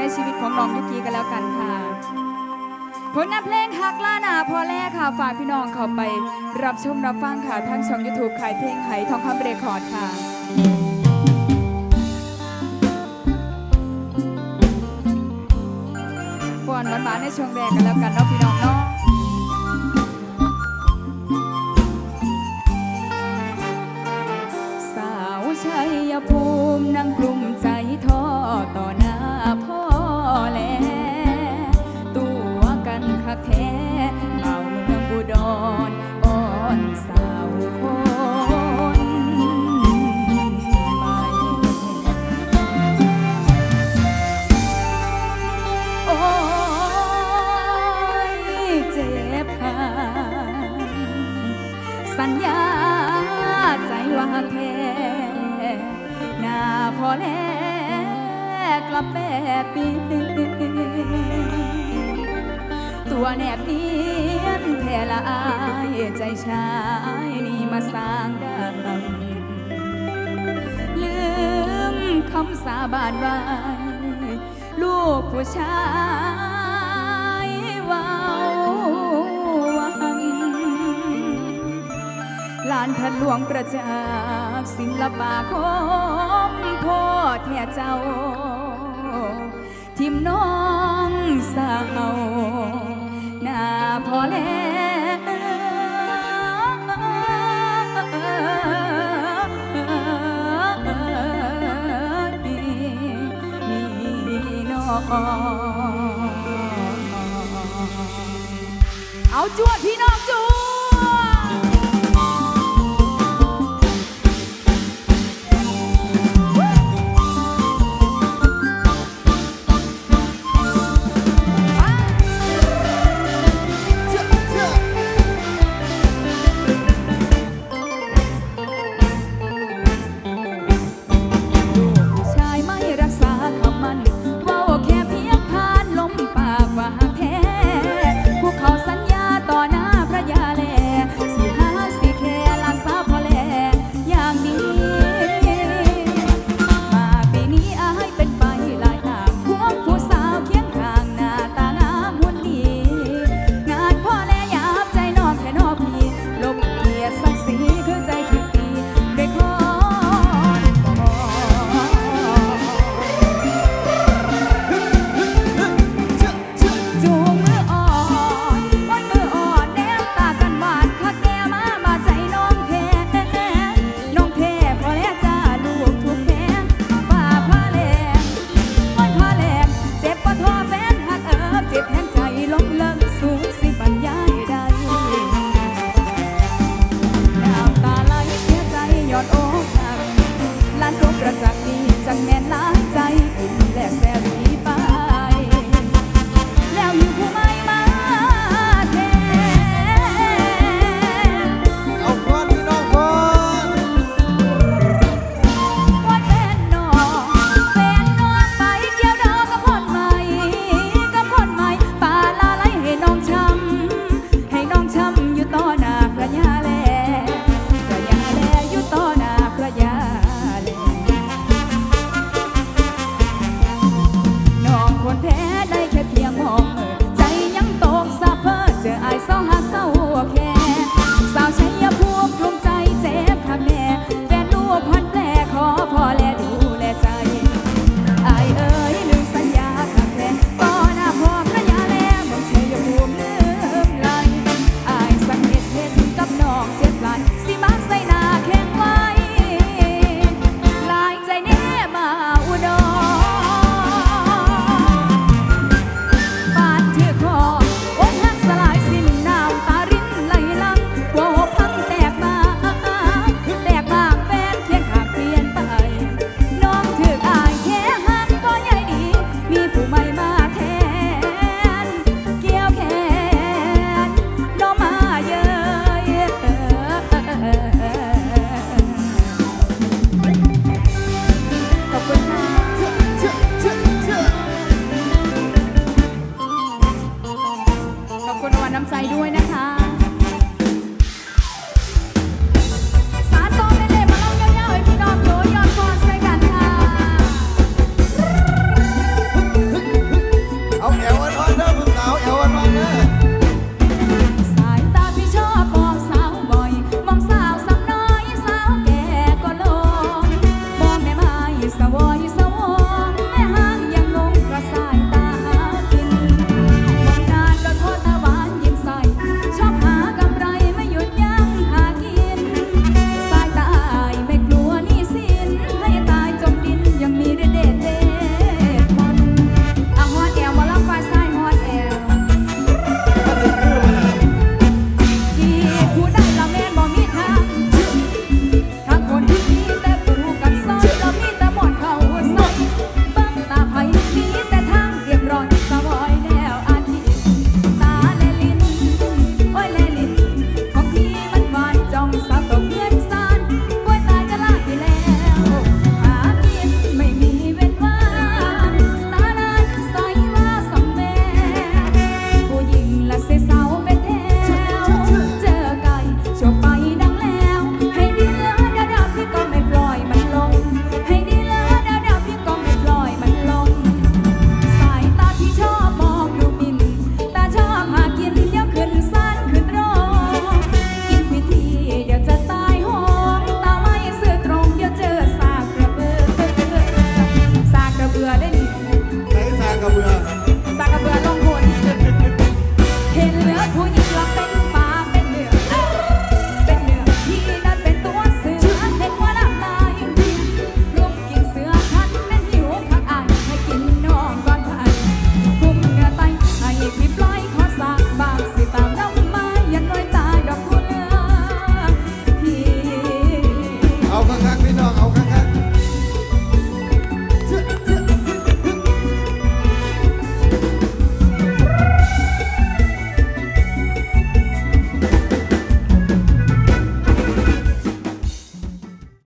ในชีวิตของน้องยุกี้กันแล้วกันค่ะ ผลงานเพลงฮักล่านาพอแรกค่ะ ฝากพี่น้องเข้าไปรับชมรับฟังค่ะทางช่อง YouTube ขายเพลงไหทองคำเรคคอร์ดค่ะก่อนหวานๆในช่วงแรกกันแล้วกันเนาะพี่น้องเนาะสาวชัยภูมินั่งกลุ่มใจ ว่าแท้หน้าพอแลกลับแปรเปลี่ยนตัวแนบเนียนแทละอายใจชายนี่มาสร้างดังลืมคำสาบานไว้ลูกผู้ชายานทันหลวงประจักษ์ศิลปาคมพ่อแท้เจ้า ทิมน้องสาวหน้าพอแล้วเอาจวดพี่น้อง my love. Oh.